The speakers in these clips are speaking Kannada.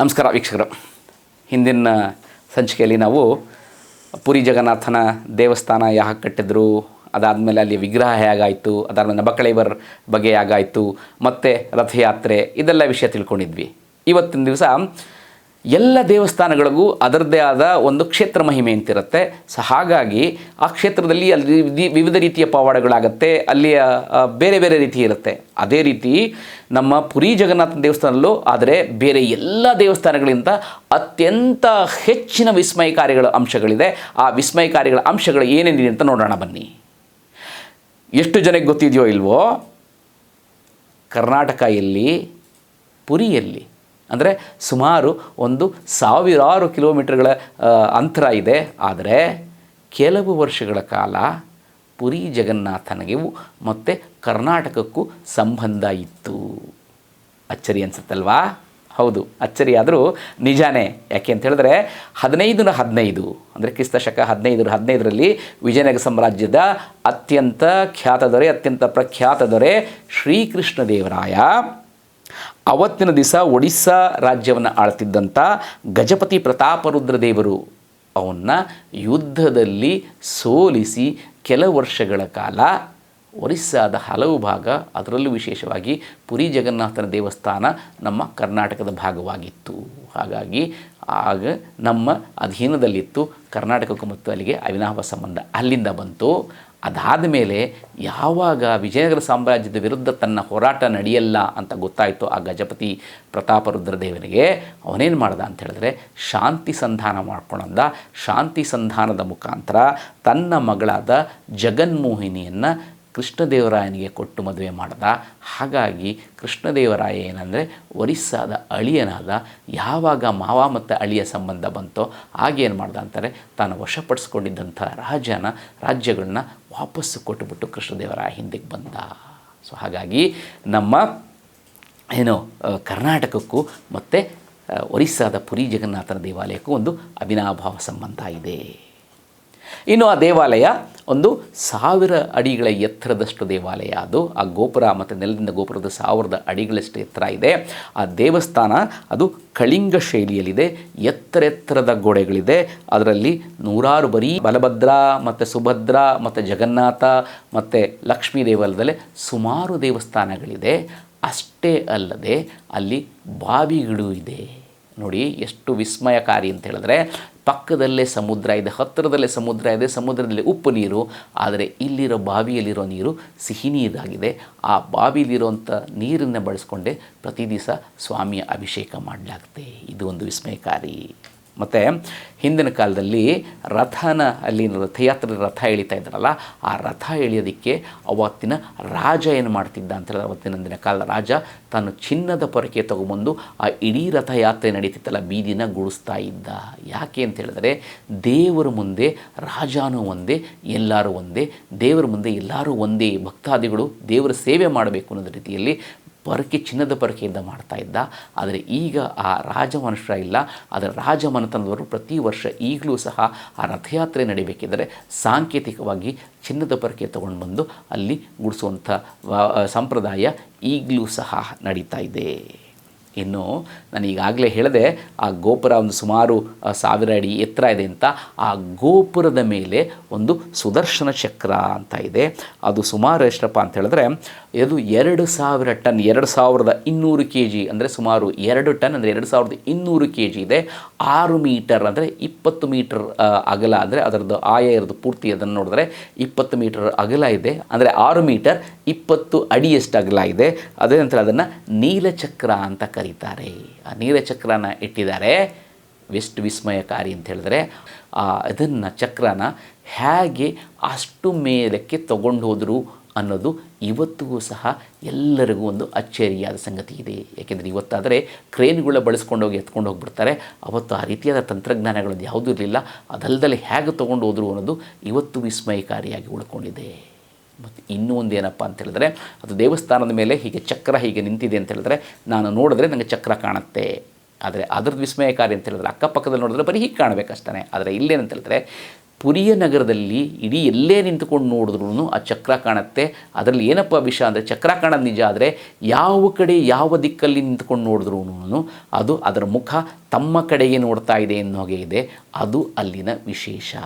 ನಮಸ್ಕಾರ ವೀಕ್ಷಕರು. ಹಿಂದಿನ ಸಂಚಿಕೆಯಲ್ಲಿ ನಾವು ಪುರಿ ಜಗನ್ನಾಥನ ದೇವಸ್ಥಾನ ಯಾಕೆ ಕಟ್ಟಿದ್ರು, ಅದಾದಮೇಲೆ ಅಲ್ಲಿ ವಿಗ್ರಹ ಹೇಗಾಯಿತು, ಅದಾದಮೇಲೆ ನಬಕಳೇವರ್ ಬಗ್ಗೆ ಹೇಗಾಯಿತು, ಮತ್ತು ರಥಯಾತ್ರೆ, ಇದೆಲ್ಲ ವಿಷಯ ತಿಳ್ಕೊಂಡಿದ್ವಿ. ಇವತ್ತಿನ ದಿವಸ ಎಲ್ಲ ದೇವಸ್ಥಾನಗಳಿಗೂ ಅದರದ್ದೇ ಆದ ಒಂದು ಕ್ಷೇತ್ರ ಮಹಿಮೆ ಅಂತಿರುತ್ತೆ. ಸೊ ಹಾಗಾಗಿ ಆ ಕ್ಷೇತ್ರದಲ್ಲಿ ಅಲ್ಲಿ ವಿಧಿ- ವಿವಿಧ ರೀತಿಯ ಪವಾಡಗಳಾಗತ್ತೆ, ಅಲ್ಲಿಯ ಬೇರೆ ಬೇರೆ ರೀತಿ ಇರುತ್ತೆ. ಅದೇ ರೀತಿ ನಮ್ಮ ಪುರಿ ಜಗನ್ನಾಥ ದೇವಸ್ಥಾನದಲ್ಲೂ ಆದರೆ ಬೇರೆ ಎಲ್ಲ ದೇವಸ್ಥಾನಗಳಿಂದ ಅತ್ಯಂತ ಹೆಚ್ಚಿನ ವಿಸ್ಮಯಕಾರಿಗಳ ಅಂಶಗಳಿದೆ. ಆ ವಿಸ್ಮಯಕಾರಿಗಳ ಅಂಶಗಳು ಏನೇನಿದೆ ಅಂತ ನೋಡೋಣ ಬನ್ನಿ. ಎಷ್ಟು ಜನಕ್ಕೆ ಗೊತ್ತಿದೆಯೋ ಇಲ್ವೋ? ಕರ್ನಾಟಕ ಎಲ್ಲಿ ಪುರಿಯಲ್ಲಿ. ಅಂದರೆ ಸುಮಾರು ಒಂದು ಸಾವಿರಾರು ಕಿಲೋಮೀಟರ್ಗಳ ಅಂತರ ಇದೆ. ಆದರೆ ಕೆಲವು ವರ್ಷಗಳ ಕಾಲ ಪುರಿ ಜಗನ್ನಾಥನಿಗೆ ಮತ್ತು ಕರ್ನಾಟಕಕ್ಕೂ ಸಂಬಂಧ ಇತ್ತು. ಅಚ್ಚರಿ ಅನಿಸುತ್ತಲ್ವಾ? ಹೌದು, ಅಚ್ಚರಿ ಆದರೂ ನಿಜಾನೇ. ಯಾಕೆ ಅಂತ ಹೇಳಿದ್ರೆ ಹದಿನೈದು ಹದಿನೈದು, ಅಂದರೆ ಕ್ರಿಸ್ತ ಶಕ ಹದಿನೈದು ಹದಿನೈದರಲ್ಲಿ ವಿಜಯನಗರ ಸಾಮ್ರಾಜ್ಯದ ಅತ್ಯಂತ ಖ್ಯಾತ ದೊರೆ, ಅತ್ಯಂತ ಪ್ರಖ್ಯಾತ ದೊರೆ ಶ್ರೀಕೃಷ್ಣ ದೇವರಾಯ ಅವತ್ತಿನ ದಿವಸ ಒಡಿಸ್ಸಾ ರಾಜ್ಯವನ್ನು ಆಳ್ತಿದ್ದಂಥ ಗಜಪತಿ ಪ್ರತಾಪರುದ್ರ ದೇವರು ಅವನ್ನ ಯುದ್ಧದಲ್ಲಿ ಸೋಲಿಸಿ ಕೆಲ ವರ್ಷಗಳ ಕಾಲ ಒರಿಸ್ಸಾದ ಹಲವು ಭಾಗ ಅದರಲ್ಲೂ ವಿಶೇಷವಾಗಿ ಪುರಿ ಜಗನ್ನಾಥನ ದೇವಸ್ಥಾನ ನಮ್ಮ ಕರ್ನಾಟಕದ ಭಾಗವಾಗಿತ್ತು. ಹಾಗಾಗಿ ಆಗ ನಮ್ಮ ಅಧೀನದಲ್ಲಿತ್ತು ಕರ್ನಾಟಕಕ್ಕೂ ಮತ್ತು ಅಲ್ಲಿಗೆ ಅವಿನಾಭ ಸಂಬಂಧ ಅಲ್ಲಿಂದ ಬಂತು. ಅದಾದ ಮೇಲೆ ಯಾವಾಗ ವಿಜಯನಗರ ಸಾಮ್ರಾಜ್ಯದ ವಿರುದ್ಧ ತನ್ನ ಹೋರಾಟ ನಡೆಯಲ್ಲ ಅಂತ ಗೊತ್ತಾಯಿತು ಆ ಗಜಪತಿ ಪ್ರತಾಪ ರುದ್ರದೇವನಿಗೆ, ಅವನೇನು ಮಾಡ್ದ ಅಂತ ಹೇಳಿದ್ರೆ, ಶಾಂತಿ ಸಂಧಾನ ಮಾಡ್ಕೊಂಡ ಶಾಂತಿ ಸಂಧಾನದ ಮುಖಾಂತರ ತನ್ನ ಮಗಳಾದ ಜಗನ್ಮೋಹಿನಿಯನ್ನು ಕೃಷ್ಣದೇವರಾಯನಿಗೆ ಕೊಟ್ಟು ಮದುವೆ ಮಾಡ್ದ. ಹಾಗಾಗಿ ಕೃಷ್ಣದೇವರಾಯ ಏನಂದರೆ, ಒರಿಸ್ಸಾದ ಅಳಿಯನಾದ. ಯಾವಾಗ ಮಾವ ಮತ್ತು ಅಳಿಯ ಸಂಬಂಧ ಬಂತೋ ಆಗೇನು ಮಾಡ್ದ ಅಂತಾರೆ, ತಾನು ವಶಪಡಿಸ್ಕೊಂಡಿದ್ದಂಥ ರಾಜನ ರಾಜ್ಯಗಳನ್ನ ವಾಪಸ್ಸು ಕೊಟ್ಟುಬಿಟ್ಟು ಕೃಷ್ಣದೇವರ ಹಿಂದಕ್ಕೆ ಬಂದ. ಸೊ ಹಾಗಾಗಿ ನಮ್ಮ ಏನು ಕರ್ನಾಟಕಕ್ಕೂ ಮತ್ತು ಒರಿಸ್ಸಾದ ಪುರಿ ಜಗನ್ನಾಥನ ದೇವಾಲಯಕ್ಕೂ ಒಂದು ಅವಿನಾಭಾವ ಸಂಬಂಧ ಇದೆ. ಇನ್ನು ಆ ದೇವಾಲಯ ಒಂದು ಸಾವಿರ ಅಡಿಗಳ ಎತ್ತರದಷ್ಟು ದೇವಾಲಯ ಅದು. ಆ ಗೋಪುರ ಮತ್ತು ನೆಲದಿಂದ ಗೋಪುರದ ಸಾವಿರದ ಅಡಿಗಳಷ್ಟು ಎತ್ತರ ಇದೆ. ಆ ದೇವಸ್ಥಾನ ಅದು ಕಳಿಂಗ ಶೈಲಿಯಲ್ಲಿದೆ. ಎತ್ತರ ಎತ್ತರದ ಗೋಡೆಗಳಿದೆ. ಅದರಲ್ಲಿ ನೂರಾರು ಬರೀ ಬಲಭದ್ರ ಮತ್ತು ಸುಭದ್ರ ಮತ್ತು ಜಗನ್ನಾಥ ಮತ್ತು ಲಕ್ಷ್ಮೀ ದೇವಾಲಯದಲ್ಲೇ ಸುಮಾರು ದೇವಸ್ಥಾನಗಳಿದೆ. ಅಷ್ಟೇ ಅಲ್ಲದೆ ಅಲ್ಲಿ ಬಾವಿಗಳು ಇದೆ. ನೋಡಿ ಎಷ್ಟು ವಿಸ್ಮಯಕಾರಿ ಅಂತ ಹೇಳಿದ್ರೆ ಪಕ್ಕದಲ್ಲೇ ಸಮುದ್ರ ಇದೆ, ಹತ್ತಿರದಲ್ಲೇ ಸಮುದ್ರ ಇದೆ, ಸಮುದ್ರದಲ್ಲಿ ಉಪ್ಪು ನೀರು, ಆದರೆ ಇಲ್ಲಿರೋ ಬಾವಿಯಲ್ಲಿರೋ ನೀರು ಸಿಹಿ ನೀರಾಗಿದೆ. ಆ ಬಾವಿಯಲ್ಲಿರುವಂಥ ನೀರನ್ನು ಬಳಸ್ಕೊಂಡೇ ಪ್ರತಿ ದಿವಸ ಸ್ವಾಮಿಯ ಅಭಿಷೇಕ ಮಾಡಲಾಗುತ್ತೆ ಇದು ಒಂದು ವಿಸ್ಮಯಕಾರಿ ಮತ್ತು ಹಿಂದಿನ ಕಾಲದಲ್ಲಿ ರಥನ ಅಲ್ಲಿ ರಥಯಾತ್ರೆ ರಥ ಎಳಿತಾ ಇದ್ರಲ್ಲ ಆ ರಥ ಎಳೆಯೋದಕ್ಕೆ ಅವತ್ತಿನ ರಾಜ ಏನು ಮಾಡ್ತಿದ್ದ ಅಂತ ಹೇಳಿದ್ರೆ ಅವತ್ತಿನ ದಿನ ಕಾಲದ ರಾಜ ತಾನು ಚಿನ್ನದ ಪೊರಕೆ ತಗೊಬಂದು ಆ ಇಡೀ ರಥಯಾತ್ರೆ ನಡೀತಿತ್ತಲ್ಲ, ಬೀದಿನ ಗುಡಿಸ್ತಾ ಇದ್ದ. ಯಾಕೆ ಅಂತ ಹೇಳಿದ್ರೆ ದೇವರ ಮುಂದೆ, ರಾಜನೂ ಒಂದೇ, ಎಲ್ಲರೂ ಒಂದೇ, ದೇವರ ಮುಂದೆ ಎಲ್ಲರೂ ಒಂದೇ ಭಕ್ತಾದಿಗಳು ದೇವರ ಸೇವೆ ಮಾಡಬೇಕು ಅನ್ನೋದ ರೀತಿಯಲ್ಲಿ ಪೊರಕೆ, ಚಿನ್ನದ ಪರಕೆಯಿಂದ ಮಾಡ್ತಾ ಇದ್ದ. ಆದರೆ ಈಗ ಆ ರಾಜಮನುಷ್ಯ ಇಲ್ಲ. ಆದರೆ ರಾಜಮನೆತನದವರು ಪ್ರತಿ ವರ್ಷ ಈಗಲೂ ಸಹ ಆ ರಥಯಾತ್ರೆ ನಡಿಬೇಕಿದ್ದರೆ ಸಾಂಕೇತಿಕವಾಗಿ ಚಿನ್ನದ ಪರಕೆ ತಗೊಂಡು ಬಂದು ಅಲ್ಲಿ ಗುಡಿಸುವಂಥ ಸಂಪ್ರದಾಯ ಈಗಲೂ ಸಹ ನಡೀತಾ ಇದೆ. ಇನ್ನು ನಾನು ಈಗಾಗಲೇ ಹೇಳಿದೆ, ಆ ಗೋಪುರ ಒಂದು ಸುಮಾರು ಸಾವಿರ ಅಡಿ ಎತ್ತರ ಇದೆ ಅಂತ, ಆ ಗೋಪುರದ ಮೇಲೆ ಒಂದು ಸುದರ್ಶನ ಚಕ್ರ ಅಂತ ಇದೆ. ಅದು ಸುಮಾರು ಎಷ್ಟಪ್ಪ ಅಂತ ಹೇಳಿದ್ರೆ, ಇದು ಎರಡು ಸಾವಿರ ಟನ್, ಎರಡು ಸಾವಿರದ ಇನ್ನೂರು ಕೆ ಜಿ ಅಂದರೆ ಸುಮಾರು ಎರಡು ಟನ್ ಅಂದರೆ ಎರಡು ಸಾವಿರದ ಇನ್ನೂರು ಕೆ ಜಿ ಇದೆ. ಆರು ಮೀಟರ್ ಅಂದರೆ ಇಪ್ಪತ್ತು ಮೀಟರ್ ಅಗಲ. ಅಂದರೆ ಅದರದ್ದು ಆಯ ಇರೋದು ಪೂರ್ತಿ ಅದನ್ನು ನೋಡಿದ್ರೆ ಇಪ್ಪತ್ತು ಮೀಟರ್ ಅಗಲ ಇದೆ. ಅಂದರೆ ಆರು ಮೀಟರ್ ಇಪ್ಪತ್ತು ಅಡಿಯಷ್ಟು ಅಗಲ ಇದೆ? ಅದೇ ನಂತರ ಅದನ್ನು ನೀಲಚಕ್ರ ಅಂತ ಕರೀತಾರೆ. ಆ ನೀಲಚಕ್ರನ ಇಟ್ಟಿದ್ದಾರೆ. ಎಷ್ಟು ವಿಸ್ಮಯಕಾರಿ ಅಂತ ಹೇಳಿದ್ರೆ, ಆ ಅದನ್ನು ಚಕ್ರನ ಹೇಗೆ ಅಷ್ಟು ಮೇಲಕ್ಕೆ ತಗೊಂಡು ಹೋದರು ಅನ್ನೋದು ಇವತ್ತಿಗೂ ಸಹ ಎಲ್ಲರಿಗೂ ಒಂದು ಅಚ್ಚರಿಯಾದ ಸಂಗತಿ ಇದೆ. ಯಾಕೆಂದರೆ ಇವತ್ತಾದರೆ ಕ್ರೇನ್ಗಳ ಬಳಸ್ಕೊಂಡೋಗಿ ಎತ್ಕೊಂಡು ಹೋಗಿಬಿಡ್ತಾರೆ. ಅವತ್ತು ಆ ರೀತಿಯಾದ ತಂತ್ರಜ್ಞಾನಗಳದ್ದು ಯಾವುದೂ ಇರಲಿಲ್ಲ. ಅದಲ್ಲದಲ್ಲಿ ಹೇಗೆ ತೊಗೊಂಡು ಹೋದರು ಅನ್ನೋದು ಇವತ್ತು ವಿಸ್ಮಯಕಾರಿಯಾಗಿ ಉಳ್ಕೊಂಡಿದೆ. ಮತ್ತು ಇನ್ನೂ ಒಂದು ಏನಪ್ಪ ಅಂತ ಹೇಳಿದ್ರೆ, ಅದು ದೇವಸ್ಥಾನದ ಮೇಲೆ ಹೀಗೆ ಚಕ್ರ ಹೀಗೆ ನಿಂತಿದೆ ಅಂತ ಹೇಳಿದ್ರೆ, ನಾನು ನೋಡಿದ್ರೆ ನನಗೆ ಚಕ್ರ ಕಾಣುತ್ತೆ. ಆದರೆ ಅದ್ರದ್ದು ವಿಸ್ಮಯಕಾರಿ ಅಂತ ಹೇಳಿದ್ರೆ, ಅಕ್ಕಪಕ್ಕದಲ್ಲಿ ನೋಡಿದ್ರೆ ಬರೀ ಹೀಗೆ ಕಾಣಬೇಕಷ್ಟೇ ಆದರೆ ಇಲ್ಲೇನಂತ ಹೇಳಿದ್ರೆ, ಪುರಿಯ ನಗರದಲ್ಲಿ ಇಡೀ ಎಲ್ಲೇ ನಿಂತುಕೊಂಡು ನೋಡಿದ್ರೂ ಆ ಚಕ್ರ ಕಾಣುತ್ತೆ. ಅದರಲ್ಲಿ ಏನಪ್ಪ ವಿಷಯ ಅಂದರೆ, ಚಕ್ರ ಕಾಣೋದು ನಿಜ ಆದರೆ ಯಾವ ಕಡೆ ಯಾವ ದಿಕ್ಕಲ್ಲಿ ನಿಂತ್ಕೊಂಡು ನೋಡಿದ್ರೂ ಅದು ಅದರ ಮುಖ ತಮ್ಮ ಕಡೆಗೆ ನೋಡ್ತಾ ಇದೆ ಎನ್ನುವಾಗೆ ಇದೆ. ಅದು ಅಲ್ಲಿನ ವಿಶೇಷ.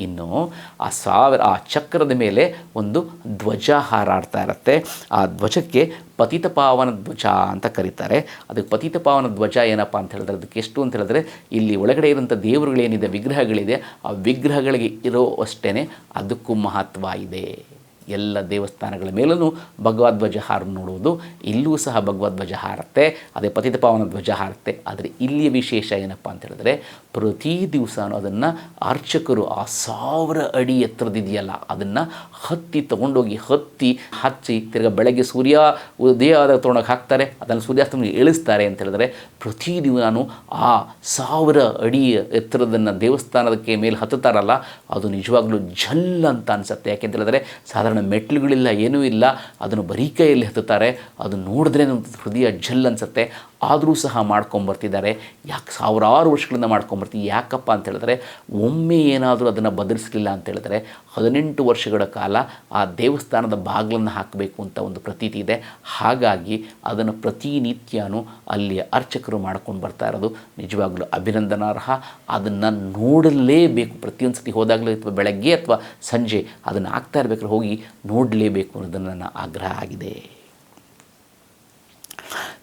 ಇನ್ನು ಆ ಸಾವಿರ, ಆ ಚಕ್ರದ ಮೇಲೆ ಒಂದು ಧ್ವಜ ಹಾರಾಡ್ತಾ ಇರುತ್ತೆ. ಆ ಧ್ವಜಕ್ಕೆ ಪತಿತ ಪಾವನ ಧ್ವಜ ಅಂತ ಕರೀತಾರೆ. ಅದಕ್ಕೆ ಪತಿತ ಪಾವನ ಧ್ವಜ ಏನಪ್ಪ ಅಂತ ಹೇಳಿದ್ರೆ, ಅದಕ್ಕೆ ಎಷ್ಟು ಅಂತ ಹೇಳಿದ್ರೆ, ಇಲ್ಲಿ ಒಳಗಡೆ ಇರುವಂಥ ದೇವರುಗಳೇನಿದೆ, ವಿಗ್ರಹಗಳಿದೆ, ಆ ವಿಗ್ರಹಗಳಿಗೆ ಇರೋ ಅಷ್ಟೇ ಅದಕ್ಕೂ ಮಹತ್ವ ಇದೆ. ಎಲ್ಲ ದೇವಸ್ಥಾನಗಳ ಮೇಲೂ ಭಗವದ್ಧ್ವಜ ಹಾರ ನೋಡುವುದು. ಇಲ್ಲೂ ಸಹ ಭಗವದ್ಧ್ವಜ ಹಾರತ್ತೆ ಅದೇ ಪತಿತ ಪಾವನ ಧ್ವಜ ಹಾರತ್ತೆ ಆದರೆ ಇಲ್ಲಿಯ ವಿಶೇಷ ಏನಪ್ಪ ಅಂತ ಹೇಳಿದ್ರೆ, ಪ್ರತಿ ದಿವಸ ಅದನ್ನು ಅರ್ಚಕರು ಆ ಸಾವಿರ ಅಡಿ ಎತ್ತರದಿದೆಯಲ್ಲ, ಅದನ್ನು ಹತ್ತಿ ತಗೊಂಡೋಗಿ ಹತ್ತಿ ಹಚ್ಚಿ ತಿರ್ಗಿ ಬೆಳಗ್ಗೆ ಸೂರ್ಯ ಉದಯ ಆದ ತೊಗೊಂಡೋಗಿ ಹಾಕ್ತಾರೆ, ಅದನ್ನು ಸೂರ್ಯಾಸ್ತಮಿಗೆ ಇಳಿಸ್ತಾರೆ ಅಂತ ಹೇಳಿದ್ರೆ ಪ್ರತಿ ದಿವಸನೂ ಆ ಸಾವಿರ ಅಡಿ ಎತ್ತರದನ್ನು ದೇವಸ್ಥಾನದಕ್ಕೆ ಮೇಲೆ ಹತ್ತುತ್ತಾರಲ್ಲ, ಅದು ನಿಜವಾಗ್ಲೂ ಝಲ್ ಅಂತ ಅನಿಸುತ್ತೆ. ಯಾಕೆಂತ ಹೇಳಿದ್ರೆ, ಸಾಧಾರಣ ಮೆಟ್ಲುಗಳಿಲ್ಲ ಏನೂ ಇಲ್ಲ, ಅದನ್ನು ಬರೀ ಕೈಯಲ್ಲಿ ಹತ್ತುತ್ತಾರೆ ಅದು ನೋಡಿದ್ರೆ ಹೃದಯ ಝಲ್ ಅನಿಸುತ್ತೆ. ಆದರೂ ಸಹ ಮಾಡ್ಕೊಂಬರ್ತಿದ್ದಾರೆ. ಯಾಕೆ ಸಾವಿರಾರು ವರ್ಷಗಳಿಂದ ಮಾಡ್ಕೊಂಬರ್ತೀವಿ ಯಾಕಪ್ಪ ಅಂತ ಹೇಳಿದ್ರೆ, ಒಮ್ಮೆ ಏನಾದರೂ ಅದನ್ನು ಬದಲಿಸಲಿಲ್ಲ ಅಂತ ಹೇಳಿದ್ರೆ, ಹದಿನೆಂಟು ವರ್ಷಗಳ ಕಾಲ ಆ ದೇವಸ್ಥಾನದ ಬಾಗಿಲನ್ನು ಹಾಕಬೇಕು ಅಂತ ಒಂದು ಪ್ರತೀತಿ ಇದೆ. ಹಾಗಾಗಿ ಅದನ್ನು ಪ್ರತಿನಿತ್ಯನೂ ಅಲ್ಲಿಯ ಅರ್ಚಕರು ಮಾಡ್ಕೊಂಡು ಬರ್ತಾ ಇರೋದು. ನಿಜವಾಗ್ಲೂ ಅಭಿನಂದನಾರ್ಹ. ಅದನ್ನು ನೋಡಲೇಬೇಕು. ಪ್ರತಿಯೊಂದು ಸತಿ ಹೋದಾಗಲೂ ಅಥವಾ ಬೆಳಗ್ಗೆ ಅಥವಾ ಸಂಜೆ ಅದನ್ನು ಆಗ್ತಾ ಇರಬೇಕಾದ್ರೆ ಹೋಗಿ ನೋಡಲೇಬೇಕು ಅನ್ನೋದನ್ನು ನನ್ನ ಆಗ್ರಹ ಆಗಿದೆ.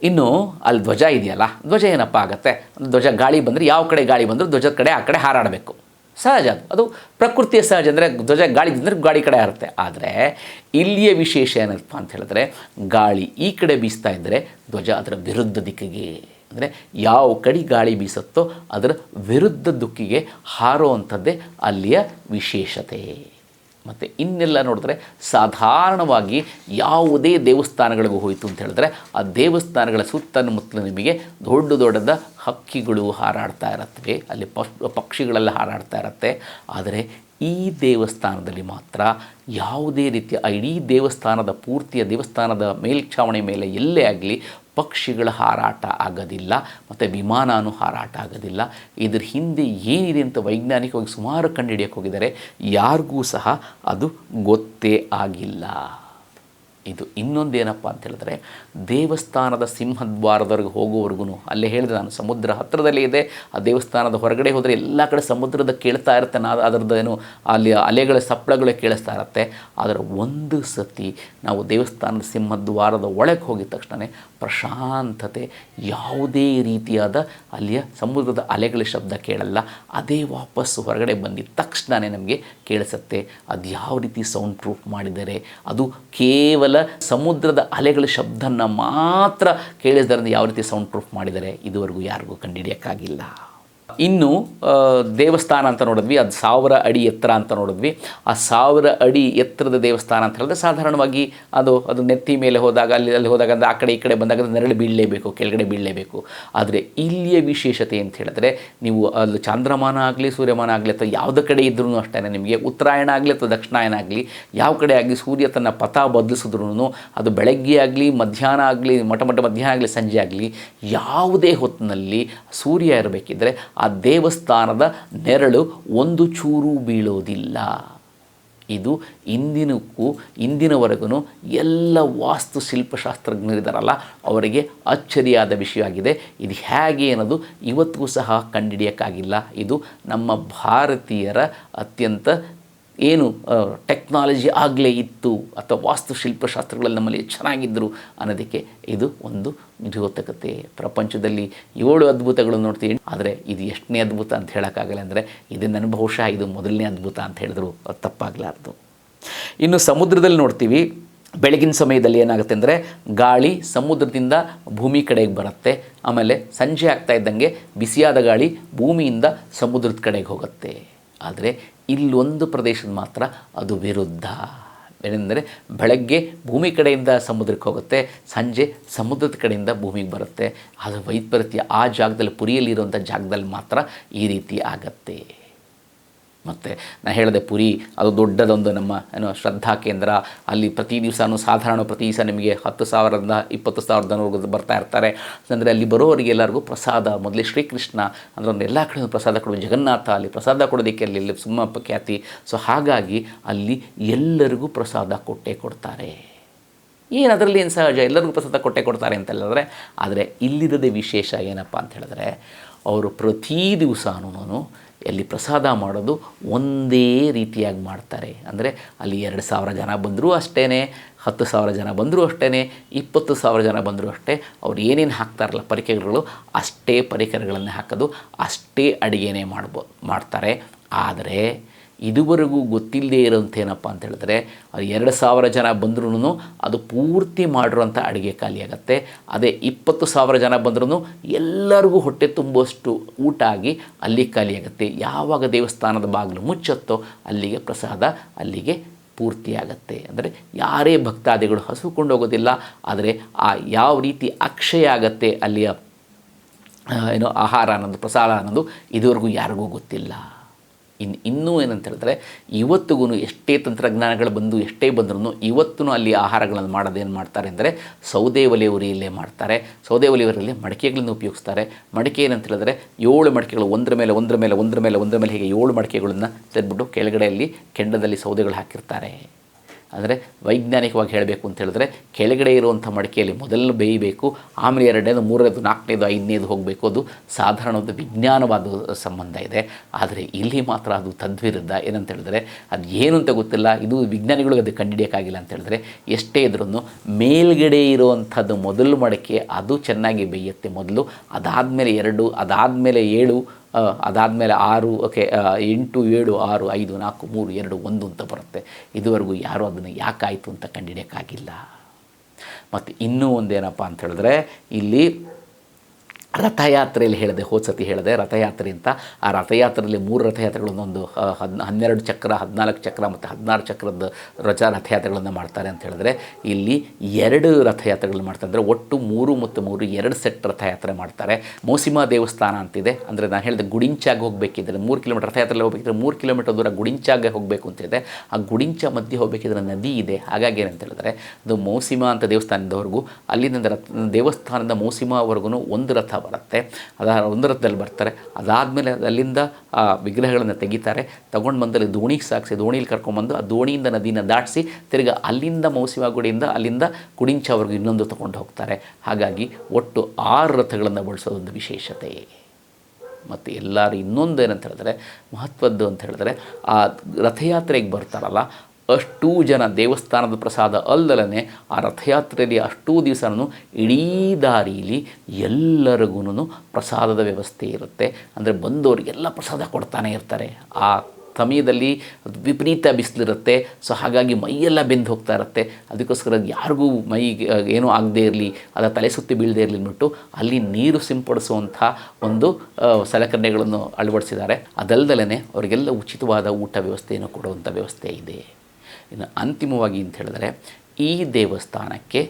ಇನ್ನು ಅಲ್ಲಿ ಧ್ವಜ ಇದೆಯಲ್ಲ, ಧ್ವಜ ಏನಪ್ಪ ಆಗುತ್ತೆ? ಧ್ವಜ ಗಾಳಿ ಬಂದರೆ ಯಾವ ಕಡೆ ಗಾಳಿ ಬಂದರೂ ಧ್ವಜದ ಕಡೆ ಆ ಕಡೆ ಹಾರಾಡಬೇಕು. ಸಹಜ ಅದು. ಅದು ಪ್ರಕೃತಿಯ ಸಹಜ ಅಂದರೆ ಧ್ವಜ ಗಾಳಿ ಬಂದರೆ ಗಾಳಿ ಕಡೆ ಹಾರುತ್ತೆ. ಆದರೆ ಇಲ್ಲಿಯ ವಿಶೇಷ ಏನಪ್ಪ ಅಂತ ಹೇಳಿದ್ರೆ ಗಾಳಿ ಈ ಕಡೆ ಬೀಸ್ತಾ ಇದ್ದರೆ ಧ್ವಜ ಅದರ ವಿರುದ್ಧ ದಿಕ್ಕಿಗೆ. ಅಂದರೆ ಯಾವ ಕಡೆ ಗಾಳಿ ಬೀಸುತ್ತೋ ಅದರ ವಿರುದ್ಧ ದಿಕ್ಕಿಗೆ ಹಾರುವಂಥದ್ದೇ ಅಲ್ಲಿಯ ವಿಶೇಷತೆ. ಮತ್ತು ಇನ್ನೆಲ್ಲ ನೋಡಿದ್ರೆ ಸಾಧಾರಣವಾಗಿ ಯಾವುದೇ ದೇವಸ್ಥಾನಗಳಿಗೂ ಹೋಯಿತು ಅಂತ ಹೇಳಿದ್ರೆ ಆ ದೇವಸ್ಥಾನಗಳ ಸುತ್ತಮುತ್ತಲು ನಿಮಗೆ ದೊಡ್ಡ ದೊಡ್ಡದ ಹಕ್ಕಿಗಳು ಹಾರಾಡ್ತಾ ಇರುತ್ತವೆ. ಅಲ್ಲಿ ಪಕ್ಷಿಗಳೆಲ್ಲ ಹಾರಾಡ್ತಾ ಇರುತ್ತೆ. ಆದರೆ ಈ ದೇವಸ್ಥಾನದಲ್ಲಿ ಮಾತ್ರ ಯಾವುದೇ ರೀತಿಯ, ಇಡೀ ದೇವಸ್ಥಾನದ ಪೂರ್ತಿಯ ದೇವಸ್ಥಾನದ ಮೇಲ್ಛಾವಣಿ ಮೇಲೆ ಎಲ್ಲೇ ಆಗಲಿ ಪಕ್ಷಿಗಳ ಹಾರಾಟ ಆಗೋದಿಲ್ಲ, ಮತ್ತು ವಿಮಾನನು ಹಾರಾಟ ಆಗೋದಿಲ್ಲ. ಇದ್ರ ಹಿಂದೆ ಏನಿದೆ ಅಂತ ವೈಜ್ಞಾನಿಕವಾಗಿ ಸುಮಾರು ಕಂಡುಹಿಡಿಯೋಕೆ ಹೋಗಿದ್ದಾರೆ. ಯಾರಿಗೂ ಸಹ ಅದು ಗೊತ್ತೇ ಆಗಿಲ್ಲ. ಇದು ಇನ್ನೊಂದೇನಪ್ಪ ಅಂತ ಹೇಳಿದ್ರೆ ದೇವಸ್ಥಾನದ ಸಿಂಹದ್ವಾರದವರೆಗೆ ಹೋಗುವವರೆಗೂ ಅಲ್ಲೇ ಹೇಳಿದೆ ನಾನು, ಸಮುದ್ರ ಹತ್ತಿರದಲ್ಲೇ ಇದೆ, ಆ ದೇವಸ್ಥಾನದ ಹೊರಗಡೆ ಹೋದರೆ ಎಲ್ಲ ಕಡೆ ಸಮುದ್ರದ ಕೇಳ್ತಾ ಇರುತ್ತೆ, ನಾ ಅದರದ್ದೇನು ಅಲ್ಲಿ ಅಲೆಗಳ ಸಪ್ಪಳಗಳೇ ಕೇಳಿಸ್ತಾ ಇರುತ್ತೆ. ಆದರೆ ಒಂದು ಸತಿ ನಾವು ದೇವಸ್ಥಾನದ ಸಿಂಹದ್ವಾರದ ಒಳಗೆ ಹೋಗಿದ ತಕ್ಷಣ ಪ್ರಶಾಂತತೆ ಯಾವುದೇ ರೀತಿಯಾದ ಅಲ್ಲಿಯ ಸಮುದ್ರದ ಅಲೆಗಳ ಶಬ್ದ ಕೇಳಲ್ಲ, ಅದೇ ವಾಪಸ್ಸು ಹೊರಗಡೆ ಬಂದಿದ್ದ ತಕ್ಷಣವೇ ನಮಗೆ ಕೇಳಿಸುತ್ತೆ ಅದು ಯಾವ ರೀತಿ ಸೌಂಡ್ ಪ್ರೂಫ್ ಮಾಡಿದರೆ ಅದು ಕೇವಲ ಸಮುದ್ರದ ಅಲೆಗಳ ಶಬ್ದನ ಮಾತ್ರ ಕೇಳಿದ್ದರಿಂದ ಯಾವ ರೀತಿ ಸೌಂಡ್ ಪ್ರೂಫ್ ಮಾಡಿದರೆ ಇದುವರೆಗೂ ಯಾರಿಗೂ ಕಂಡುಹಿಡಿಯೋಕ್ಕಾಗಿಲ್ಲ. ಇನ್ನು ದೇವಸ್ಥಾನ ಅಂತ ನೋಡಿದ್ವಿ. ಅದು ಸಾವಿರ ಅಡಿ ಎತ್ತರ ಅಂತ ನೋಡಿದ್ವಿ. ಆ ಸಾವಿರ ಅಡಿ ಎತ್ತರದ ದೇವಸ್ಥಾನ ಅಂತ ಹೇಳಿದ್ರೆ ಸಾಧಾರಣವಾಗಿ ಅದು ಅದು ನೆತ್ತಿ ಮೇಲೆ ಹೋದಾಗ, ಅಲ್ಲಿ ಅಲ್ಲಿ ಹೋದಾಗ ಅದು ಆ ಕಡೆ ಈ ಕಡೆ ಬಂದಾಗ ನೆರಳು ಬೀಳಲೇಬೇಕು, ಕೆಳಗಡೆ ಬೀಳಲೇಬೇಕು. ಆದರೆ ಇಲ್ಲಿಯ ವಿಶೇಷತೆ ಅಂತ ಹೇಳಿದ್ರೆ ನೀವು ಅಲ್ಲಿ ಚಾಂದ್ರಮಾನ ಆಗಲಿ, ಸೂರ್ಯಮಾನ ಆಗಲಿ ಅಥವಾ ಯಾವುದೇ ಕಡೆ ಇದ್ರೂ ಅಷ್ಟೇ ನಿಮಗೆ ಉತ್ತರಾಯಣ ಆಗಲಿ ಅಥವಾ ದಕ್ಷಿಣಾಯನ ಆಗಲಿ, ಯಾವ ಕಡೆ ಆಗಲಿ ಸೂರ್ಯ ತನ್ನ ಪಥ ಬದಲಿಸಿದ್ರು ಅದು ಬೆಳಗ್ಗೆ ಆಗಲಿ, ಮಧ್ಯಾಹ್ನ ಆಗಲಿ ಮೊಟ್ಟ ಮೊಟ್ಟ ಮಧ್ಯಾಹ್ನ ಆಗಲಿ, ಸಂಜೆ ಆಗಲಿ, ಯಾವುದೇ ಹೊತ್ತಿನಲ್ಲಿ ಸೂರ್ಯ ಇರಬೇಕಿದ್ರೆ ಆ ದೇವಸ್ಥಾನದ ನೆರಳು ಒಂದು ಚೂರು ಬೀಳೋದಿಲ್ಲ. ಇದು ಇಂದಿನಕ್ಕೂ ಇಂದಿನವರೆಗೂ ಎಲ್ಲ ವಾಸ್ತು ಶಿಲ್ಪಶಾಸ್ತ್ರಜ್ಞರಿದ್ದಾರಲ್ಲ ಅವರಿಗೆ ಅಚ್ಚರಿಯಾದ ವಿಷಯವಾಗಿದೆ. ಇದು ಹೇಗೆ ಅನ್ನೋದು ಇವತ್ತಿಗೂ ಸಹ ಕಂಡುಹಿಡಿಯೋಕ್ಕಾಗಿಲ್ಲ ಇದು ನಮ್ಮ ಭಾರತೀಯರ ಅತ್ಯಂತ ಏನು ಟೆಕ್ನಾಲಜಿ ಆಗಲೇ ಇತ್ತು ಅಥವಾ ವಾಸ್ತುಶಿಲ್ಪಶಾಸ್ತ್ರಗಳಲ್ಲಿ ನಮ್ಮಲ್ಲಿ ಚೆನ್ನಾಗಿದ್ದರು ಅನ್ನೋದಕ್ಕೆ ಇದು ಒಂದು ದ್ಯೋತಕತೆ ಪ್ರಪಂಚದಲ್ಲಿ ಏಳು ಅದ್ಭುತಗಳು ನೋಡ್ತೀವಿ. ಆದರೆ ಇದು ಎಷ್ಟನೇ ಅದ್ಭುತ ಅಂತ ಹೇಳೋಕ್ಕಾಗಲ್ಲ ಅಂದರೆ ಇದು ನನ್ನ ಬಹುಶಃ ಇದು ಮೊದಲನೇ ಅದ್ಭುತ ಅಂತ ಹೇಳಿದ್ರು, ಅದು ತಪ್ಪಾಗಲಾರ್ದು. ಇನ್ನು ಸಮುದ್ರದಲ್ಲಿ ನೋಡ್ತೀವಿ. ಬೆಳಗಿನ ಸಮಯದಲ್ಲಿ ಏನಾಗುತ್ತೆ ಅಂದರೆ ಗಾಳಿ ಸಮುದ್ರದಿಂದ ಭೂಮಿ ಕಡೆಗೆ ಬರುತ್ತೆ. ಆಮೇಲೆ ಸಂಜೆ ಆಗ್ತಾ ಇದ್ದಂಗೆ ಬಿಸಿಯಾದ ಗಾಳಿ ಭೂಮಿಯಿಂದ ಸಮುದ್ರದ ಕಡೆಗೆ ಹೋಗುತ್ತೆ. ಆದರೆ ಇಲ್ಲೊಂದು ಪ್ರದೇಶದ ಮಾತ್ರ ಅದು ವಿರುದ್ಧ. ಏನೆಂದರೆ ಬೆಳಗ್ಗೆ ಭೂಮಿ ಕಡೆಯಿಂದ ಸಮುದ್ರಕ್ಕೆ ಹೋಗುತ್ತೆ, ಸಂಜೆ ಸಮುದ್ರದ ಕಡೆಯಿಂದ ಭೂಮಿಗೆ ಬರುತ್ತೆ. ಅದು ವೈಪರೀತ್ಯ ಆ ಜಾಗದಲ್ಲಿ ಪುರಿಯಲ್ಲಿರುವಂಥ ಜಾಗದಲ್ಲಿ ಮಾತ್ರ ಈ ರೀತಿ ಆಗತ್ತೆ. ಮತ್ತು ನಾನು ಹೇಳಿದೆ ಪುರಿ, ಅದು ದೊಡ್ಡದೊಂದು ನಮ್ಮ, ಏನೋ, ಶ್ರದ್ಧಾ ಕೇಂದ್ರ. ಅಲ್ಲಿ ಪ್ರತಿ ದಿವಸನೂ ಸಾಧಾರಣ ಪ್ರತಿ ದಿವಸ ನಿಮಗೆ ಹತ್ತು ಸಾವಿರದಿಂದ ಇಪ್ಪತ್ತು ಸಾವಿರದವರೆಗೂ ಬರ್ತಾ ಇರ್ತಾರೆ. ಅಂದರೆ ಅಲ್ಲಿ ಬರೋರಿಗೆ ಎಲ್ಲರಿಗೂ ಪ್ರಸಾದ, ಮೊದಲೇ ಶ್ರೀಕೃಷ್ಣ, ಅಂದರೆ ಒಂದು ಎಲ್ಲ ಕಡೆ ಪ್ರಸಾದ ಕೊಡೋದು, ಜಗನ್ನಾಥ, ಅಲ್ಲಿ ಪ್ರಸಾದ ಕೊಡೋದಕ್ಕೆ ಅಲ್ಲಿ ಇಲ್ಲಿ ಸುಮ್ಮ ಖ್ಯಾತಿ. ಸೊ ಹಾಗಾಗಿ ಅಲ್ಲಿ ಎಲ್ಲರಿಗೂ ಪ್ರಸಾದ ಕೊಟ್ಟೇ ಕೊಡ್ತಾರೆ. ಏನು ಅದರಲ್ಲಿ ಏನು ಸಹಜ? ಎಲ್ಲರಿಗೂ ಪ್ರಸಾದ ಕೊಟ್ಟೆ ಕೊಡ್ತಾರೆ ಅಂತ ಹೇಳಿದ್ರೆ, ಆದರೆ ಇಲ್ಲಿರದೆ ವಿಶೇಷ ಏನಪ್ಪ ಅಂತ ಹೇಳಿದ್ರೆ, ಅವರು ಪ್ರತಿ ದಿವಸನೂ ಎಲ್ಲಿ ಪ್ರಸಾದ ಮಾಡೋದು ಒಂದೇ ರೀತಿಯಾಗಿ ಮಾಡ್ತಾರೆ. ಅಂದರೆ ಅಲ್ಲಿ ಎರಡು ಸಾವಿರ ಜನ ಬಂದರೂ ಅಷ್ಟೇ ಹತ್ತು ಸಾವಿರ ಜನ ಬಂದರೂ ಅಷ್ಟೇ ಇಪ್ಪತ್ತು ಸಾವಿರ ಜನ ಬಂದರೂ ಅಷ್ಟೇ, ಅವ್ರು ಏನೇನು ಹಾಕ್ತಾರಲ್ಲ ಪರಿಕರಗಳು ಅಷ್ಟೇ ಪರಿಕರಗಳನ್ನು ಹಾಕೋದು, ಅಷ್ಟೇ ಅಡುಗೆನೇ ಮಾಡ್ಬೋ, ಮಾಡ್ತಾರೆ. ಆದರೆ ಇದುವರೆಗೂ ಗೊತ್ತಿಲ್ಲದೆ ಇರೋಂಥ ಏನಪ್ಪ ಅಂತ ಹೇಳಿದ್ರೆ ಎರಡು ಸಾವಿರ ಜನ ಬಂದ್ರೂ ಅದು ಪೂರ್ತಿ ಮಾಡಿರೋಂಥ ಅಡುಗೆ ಖಾಲಿಯಾಗತ್ತೆ. ಅದೇ ಇಪ್ಪತ್ತು ಸಾವಿರ ಜನ ಬಂದ್ರೂ ಎಲ್ಲರಿಗೂ ಹೊಟ್ಟೆ ತುಂಬುವಷ್ಟು ಊಟ ಆಗಿ ಅಲ್ಲಿ ಖಾಲಿಯಾಗತ್ತೆ. ಯಾವಾಗ ದೇವಸ್ಥಾನದ ಬಾಗಿಲು ಮುಚ್ಚತ್ತೋ ಅಲ್ಲಿಗೆ ಪ್ರಸಾದ ಅಲ್ಲಿಗೆ ಪೂರ್ತಿಯಾಗತ್ತೆ. ಅಂದರೆ ಯಾರೇ ಭಕ್ತಾದಿಗಳು ಹಸುಕೊಂಡು ಹೋಗೋದಿಲ್ಲ, ಆದರೆ ಆ ಯಾವ ರೀತಿ ಅಕ್ಷಯ ಆಗತ್ತೆ ಅಲ್ಲಿಯ ಏನು ಆಹಾರ ಅನ್ನೋದು, ಪ್ರಸಾದ ಅನ್ನೋದು ಇದುವರೆಗೂ ಯಾರಿಗೂ ಗೊತ್ತಿಲ್ಲ. ಇನ್ನು ಇನ್ನೂ ಏನಂತ ಹೇಳಿದ್ರೆ ಇವತ್ತಿಗೂ ಎಷ್ಟೇ ತಂತ್ರಜ್ಞಾನಗಳು ಬಂದು ಎಷ್ಟೇ ಬಂದ್ರೂ ಇವತ್ತೂ ಅಲ್ಲಿ ಆಹಾರಗಳನ್ನು ಮಾಡೋದೇನು ಮಾಡ್ತಾರೆ ಅಂದರೆ, ಸೌದೆ ಒಲೆ ಉರಿಯಲ್ಲೇ ಮಾಡ್ತಾರೆ. ಸೌದೆ ಒಲೆ ಉರಿಯಲ್ಲಿ ಮಡಿಕೆಗಳನ್ನು ಉಪಯೋಗಿಸ್ತಾರೆ. ಮಡಿಕೆ ಏನಂತ ಹೇಳಿದ್ರೆ, ಏಳು ಮಡಿಕೆಗಳು ಒಂದರ ಮೇಲೆ ಒಂದರ ಮೇಲೆ ಒಂದರ ಮೇಲೆ ಒಂದರ ಮೇಲೆ ಹೀಗೆ ಏಳು ಮಡಿಕೆಗಳನ್ನು ತೆಗೆದ್ಬಿಟ್ಟು ಕೆಳಗಡೆಯಲ್ಲಿ ಕೆಂಡದಲ್ಲಿ ಸೌದೆಗಳು ಹಾಕಿರ್ತಾರೆ. ಅಂದರೆ ವೈಜ್ಞಾನಿಕವಾಗಿ ಹೇಳಬೇಕು ಅಂತ ಹೇಳಿದ್ರೆ ಕೆಳಗಡೆ ಇರುವಂಥ ಮಡಿಕೆಯಲ್ಲಿ ಮೊದಲು ಬೇಯಬೇಕು, ಆಮೇಲೆ ಎರಡನೇದು, ಮೂರನೇದು, ನಾಲ್ಕನೇದು, ಐದನೇದು ಹೋಗಬೇಕು. ಅದು ಸಾಧಾರಣವಾದ ವಿಜ್ಞಾನವಾದ ಸಂಬಂಧ ಇದೆ. ಆದರೆ ಇಲ್ಲಿ ಮಾತ್ರ ಅದು ತದ್ವಿರುದ್ಧ. ಏನಂತ ಹೇಳಿದ್ರೆ ಅದು ಏನು ಅಂತ ಗೊತ್ತಿಲ್ಲ. ಇದು ವಿಜ್ಞಾನಿಗಳಿಗೆ ಅದು ಕಂಡುಹಿಡಿಯೋಕ್ಕಾಗಿಲ್ಲ ಅಂತ ಹೇಳಿದ್ರೆ ಎಷ್ಟೇ ಇದ್ರೂ ಮೇಲ್ಗಡೆ ಇರುವಂಥದ್ದು ಮೊದಲು ಮಡಿಕೆ, ಅದು ಚೆನ್ನಾಗಿ ಬೇಯುತ್ತೆ ಮೊದಲು. ಅದಾದಮೇಲೆ ಎರಡು, ಅದಾದಮೇಲೆ ಏಳು ಅದಾದಮೇಲೆ ಆರು, ಓಕೆ ಎಂಟು, ಏಳು, ಆರು, ಐದು, ನಾಲ್ಕು, ಮೂರು, ಎರಡು, ಒಂದು ಅಂತ ಬರುತ್ತೆ. ಇದುವರೆಗೂ ಯಾರೂ ಅದನ್ನು ಯಾಕಾಯಿತು ಅಂತ ಕಂಡಿಡಿಯೋಕ್ಕಾಗಿಲ್ಲ. ಮತ್ತು ಇನ್ನೂ ಒಂದೇನಪ್ಪ ಅಂತ ಹೇಳಿದ್ರೆ, ಇಲ್ಲಿ ರಥಯಾತ್ರೆಯಲ್ಲಿ ಹೇಳಿದೆ, ಹೋದ ಸತಿ ಹೇಳಿದೆ, ರಥಯಾತ್ರೆ ಅಂತ. ಆ ರಥಯಾತ್ರೆಯಲ್ಲಿ ಮೂರು ರಥಯಾತ್ರೆಗಳನ್ನೊಂದು ಹದ್, ಹನ್ನೆರಡು ಚಕ್ರ, ಹದಿನಾಲ್ಕು ಚಕ್ರ ಮತ್ತು ಹದಿನಾರು ಚಕ್ರದ ರಜ ರಥಯಾತ್ರೆಗಳನ್ನು ಮಾಡ್ತಾರೆ ಅಂತ ಹೇಳಿದ್ರೆ, ಇಲ್ಲಿ ಎರಡು ರಥಯಾತ್ರೆಗಳನ್ನು ಮಾಡ್ತಾರೆ. ಅಂದರೆ ಒಟ್ಟು ಮೂರು ಮತ್ತು ಮೂರು, ಎರಡು ಸೆಟ್ ರಥಯಾತ್ರೆ ಮಾಡ್ತಾರೆ. ಮೋಸಿಮಾ ದೇವಸ್ಥಾನ ಅಂತಿದೆ. ಅಂದರೆ ನಾನು ಹೇಳಿದೆ ಗುಡಿಂಚಾಗ ಹೋಗಬೇಕಿದ್ರೆ ಮೂರು ಕಿಲೋಮೀಟರ್, ರಥಯಾತ್ರೆಯಲ್ಲಿ ಹೋಗಬೇಕಿದ್ರೆ ಮೂರು ಕಿಲೋಮೀಟರ್ ದೂರ ಗುಡಿಂಚಾಗೆ ಹೋಗಬೇಕು ಅಂತಿದೆ ಆ ಗುಡಿಂಚ ಮಧ್ಯೆ ಹೋಗಬೇಕಿದ್ರೆ ನದಿ ಇದೆ. ಹಾಗಾಗಿ ಏನಂತ ಹೇಳಿದ್ರೆ ಅದು ಮೌಸಿಮಾ ಅಂತ ದೇವಸ್ಥಾನದವರೆಗೂ, ಅಲ್ಲಿಂದ ದೇವಸ್ಥಾನದ ಮೌಸಿಮಾವರೆಗೂ ಒಂದು ರಥ ಬರುತ್ತೆ. ಅದ ಒಂದು ಬರ್ತಾರೆ. ಅದಾದಮೇಲೆ ಅಲ್ಲಿಂದ ಆ ವಿಗ್ರಹಗಳನ್ನು ತೆಗಿತಾರೆ. ತಗೊಂಡು ಬಂದಲ್ಲಿ ದೋಣಿಗೆ ಸಾಗಿಸಿ ದೋಣಿಲಿ ಕರ್ಕೊಂಬಂದು ಆ ದೋಣಿಯಿಂದ ನದಿನ ದಾಟಿಸಿ ತಿರ್ಗಿ ಅಲ್ಲಿಂದ ಮೌಸಿವಾ ಗುಡಿಯಿಂದ ಅಲ್ಲಿಂದ ಕುಡಿಂಚವರೆಗೂ ಇನ್ನೊಂದು ತಗೊಂಡು ಹೋಗ್ತಾರೆ. ಹಾಗಾಗಿ ಒಟ್ಟು ಆರು ರಥಗಳನ್ನು ಬಳಸೋದೊಂದು ವಿಶೇಷತೆ. ಮತ್ತು ಎಲ್ಲರೂ ಇನ್ನೊಂದು ಏನಂತ ಹೇಳಿದ್ರೆ, ಮಹತ್ವದ್ದು ಅಂತ ಹೇಳಿದ್ರೆ ಆ ರಥಯಾತ್ರೆಗೆ ಬರ್ತಾರಲ್ಲ ಅಷ್ಟೂ ಜನ ದೇವಸ್ಥಾನದ ಪ್ರಸಾದ ಅಲ್ಲದಲೇ ಆ ರಥಯಾತ್ರೆಯಲ್ಲಿ ಅಷ್ಟೂ ದಿವಸನೂ ಇಡೀ ದಾರಿಯಲ್ಲಿ ಎಲ್ಲರಿಗೂ ಪ್ರಸಾದದ ವ್ಯವಸ್ಥೆ ಇರುತ್ತೆ. ಅಂದರೆ ಬಂದವರಿಗೆಲ್ಲ ಪ್ರಸಾದ ಕೊಡ್ತಾನೆ ಇರ್ತಾರೆ. ಆ ಸಮಯದಲ್ಲಿ ವಿಪರೀತ ಬಿಸಿಲಿರುತ್ತೆ. ಸೊ ಹಾಗಾಗಿ ಮೈಯೆಲ್ಲ ಬೆಂದು ಹೋಗ್ತಾ ಇರುತ್ತೆ. ಅದಕ್ಕೋಸ್ಕರ ಯಾರಿಗೂ ಆ, ಏನೂ ಆಗದೇ ಇರಲಿ ಅದರ ತಲೆ ಸುತ್ತಿ ಬೀಳದೇ ಇರಲಿ ಅಂದ್ಬಿಟ್ಟು ಅಲ್ಲಿ ನೀರು ಸಿಂಪಡಿಸುವಂಥ ಒಂದು ಸಲಕರಣೆಗಳನ್ನು ಅಳವಡಿಸಿದ್ದಾರೆ. ಅದಲ್ದಲೇ ಅವರಿಗೆಲ್ಲ ಉಚಿತವಾದ ಊಟ ವ್ಯವಸ್ಥೆಯನ್ನು ಕೊಡುವಂಥ ವ್ಯವಸ್ಥೆ ಇದೆ. ಇನ್ನು ಅಂತಿಮವಾಗಿ ಅಂತ ಹೇಳಿದರೆ, ಈ ದೇವಸ್ಥಾನಕ್ಕೆ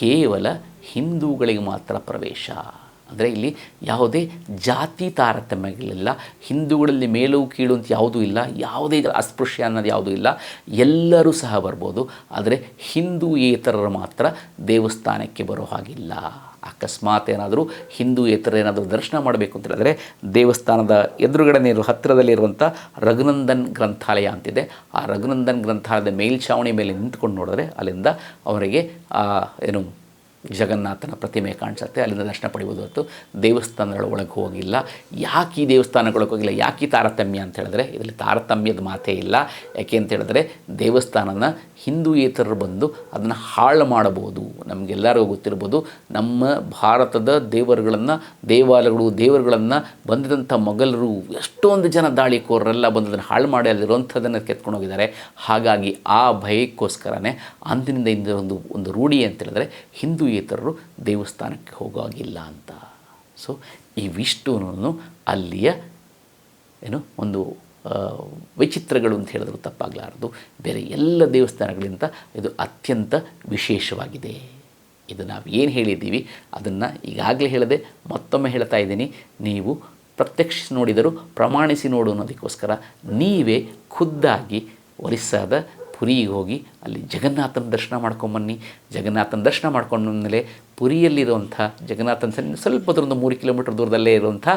ಕೇವಲ ಹಿಂದೂಗಳಿಗೆ ಮಾತ್ರ ಪ್ರವೇಶ. ಅಂದರೆ ಇಲ್ಲಿ ಯಾವುದೇ ಜಾತಿ ತಾರತಮ್ಯಗಳಿಲ್ಲ, ಹಿಂದೂಗಳಲ್ಲಿ ಮೇಲು ಕೀಳು ಅಂತ ಯಾವುದೂ ಇಲ್ಲ, ಯಾವುದೇ ಅಸ್ಪೃಶ್ಯ ಅನ್ನೋದು ಯಾವುದೂ ಇಲ್ಲ, ಎಲ್ಲರೂ ಸಹ ಬರ್ಬೋದು. ಆದರೆ ಹಿಂದೂ ಏತರರು ಮಾತ್ರ ದೇವಸ್ಥಾನಕ್ಕೆ ಬರೋ ಹಾಗಿಲ್ಲ. ಅಕಸ್ಮಾತ್ ಏನಾದರೂ ಹಿಂದೂಯೇತರ ಏನಾದರೂ ದರ್ಶನ ಮಾಡಬೇಕು ಅಂತ ಹೇಳಿದ್ರೆ ದೇವಸ್ಥಾನದ ಎದುರುಗಡೆ ಇರುವ ಹತ್ತಿರದಲ್ಲಿರುವಂಥ ರಘುನಂದನ್ ಗ್ರಂಥಾಲಯ ಅಂತಿದೆ. ಆ ರಘುನಂದನ್ ಗ್ರಂಥಾಲಯದ ಮೇಲ್ಛಾವಣಿ ಮೇಲೆ ನಿಂತ್ಕೊಂಡು ನೋಡಿದ್ರೆ ಅಲ್ಲಿಂದ ಅವರಿಗೆ ಏನು ಜಗನ್ನಾಥನ ಪ್ರತಿಮೆ ಕಾಣಿಸುತ್ತೆ, ಅಲ್ಲಿಂದ ದರ್ಶನ ಪಡೆಯುವುದು ಹೊತ್ತು ದೇವಸ್ಥಾನಗಳ ಒಳಗೆ ಹೋಗಿಲ್ಲ. ಯಾಕೆ ಈ ದೇವಸ್ಥಾನಗಳಿಗೆ ಹೋಗಿಲ್ಲ? ಯಾಕೆ ಈ ತಾರತಮ್ಯ ಅಂತ ಹೇಳಿದ್ರೆ, ಇದರಲ್ಲಿ ತಾರತಮ್ಯದ ಮಾತೇ ಇಲ್ಲ. ಯಾಕೆ ಅಂತ ಹೇಳಿದ್ರೆ, ದೇವಸ್ಥಾನನ ಹಿಂದೂಯೇತರರು ಬಂದು ಅದನ್ನು ಹಾಳು ಮಾಡಬಹುದು. ನಮಗೆಲ್ಲರಿಗೂ ಗೊತ್ತಿರ್ಬೋದು, ನಮ್ಮ ಭಾರತದ ದೇವರುಗಳನ್ನು, ದೇವಾಲಯಗಳು, ದೇವರುಗಳನ್ನು ಬಂದಿದಂಥ ಮೊಘಲರು ಎಷ್ಟೊಂದು ಜನ ದಾಳಿಕೋರರೆಲ್ಲ ಬಂದು ಅದನ್ನು ಹಾಳು ಮಾಡಿ ಅಲ್ಲಿರುವಂಥದ್ದನ್ನು ಕೆತ್ಕೊಂಡು ಹೋಗಿದ್ದಾರೆ. ಹಾಗಾಗಿ ಆ ಭಯಕ್ಕೋಸ್ಕರನೇ ಅಂದಿನಿಂದ ಇಂದ ಒಂದು ಒಂದು ರೂಢಿ ಅಂತ ಹೇಳಿದ್ರೆ ಹಿಂದೂಯೇತರರು ದೇವಸ್ಥಾನಕ್ಕೆ ಹೋಗೋಗಿಲ್ಲ ಅಂತ. ಸೊ ಇವಿಷ್ಟೂ ಅಲ್ಲಿಯ ಏನು ಒಂದು ವಿಚಿತ್ರಗಳು ಅಂತ ಹೇಳಿದ್ರು ತಪ್ಪಾಗಲಾರದು. ಬೇರೆ ಎಲ್ಲ ದೇವಸ್ಥಾನಗಳಿಂದ ಇದು ಅತ್ಯಂತ ವಿಶೇಷವಾಗಿದೆ. ಇದು ನಾವು ಏನು ಹೇಳಿದ್ದೀವಿ, ಅದನ್ನು ಈಗಾಗಲೇ ಹೇಳದೆ ಮತ್ತೊಮ್ಮೆ ಹೇಳ್ತಾ ಇದ್ದೀನಿ. ನೀವು ಪ್ರತ್ಯಕ್ಷ ನೋಡಿದರೂ ಪ್ರಮಾಣಿಸಿ ನೋಡು ಅನ್ನೋದಕ್ಕೋಸ್ಕರ ನೀವೇ ಖುದ್ದಾಗಿ ಒರಿಸ್ಸಾದ ಪುರಿಗೆ ಹೋಗಿ ಅಲ್ಲಿ ಜಗನ್ನಾಥನ ದರ್ಶನ ಮಾಡ್ಕೊಂಬನ್ನಿ ಜಗನ್ನಾಥನ ದರ್ಶನ ಮಾಡ್ಕೊಂಡ್ಮೇಲೆ ಪುರಿಯಲ್ಲಿರುವಂಥ ಜಗನ್ನಾಥನ ಸನ್ನಿ ಸ್ವಲ್ಪ ದೂರದ ಮೂರು ಕಿಲೋಮೀಟರ್ ದೂರದಲ್ಲೇ ಇರುವಂಥ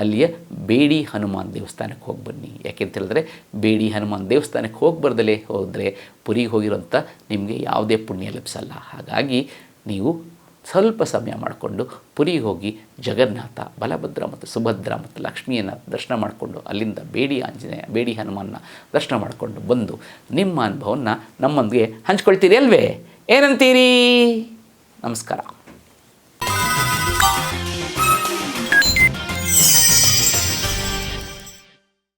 ಅಲ್ಲಿಯ ಬೇಡಿ ಹನುಮಾನ್ ದೇವಸ್ಥಾನಕ್ಕೆ ಹೋಗಿ ಬನ್ನಿ. ಯಾಕೆಂತ ಹೇಳಿದ್ರೆ ಬೇಡಿ ಹನುಮಾನ್ ದೇವಸ್ಥಾನಕ್ಕೆ ಹೋಗಿ ಬರ್ದಲೇ ಹೋದರೆ ಪುರಿಗೆ ಹೋಗಿರೋಂಥ ನಿಮಗೆ ಯಾವುದೇ ಪುಣ್ಯ ಲಭಿಸಲ್ಲ. ಹಾಗಾಗಿ ನೀವು ಸ್ವಲ್ಪ ಸಮಯ ಮಾಡಿಕೊಂಡು ಪುರಿಗೆ ಹೋಗಿ ಜಗನ್ನಾಥ, ಬಲಭದ್ರ ಮತ್ತು ಸುಭದ್ರ ಮತ್ತು ಲಕ್ಷ್ಮಿಯನ್ನು ದರ್ಶನ ಮಾಡಿಕೊಂಡು ಅಲ್ಲಿಂದ ಬೇಡಿ ಆಂಜನೇಯ, ಬೇಡಿ ಹನುಮನ್ನ ದರ್ಶನ ಮಾಡಿಕೊಂಡು ಬಂದು ನಿಮ್ಮ ಅನುಭವವನ್ನು ನಮ್ಮೊಂದಿಗೆ ಹಂಚ್ಕೊಳ್ತೀರಿ ಅಲ್ವೇ? ಏನಂತೀರಿ? ನಮಸ್ಕಾರ.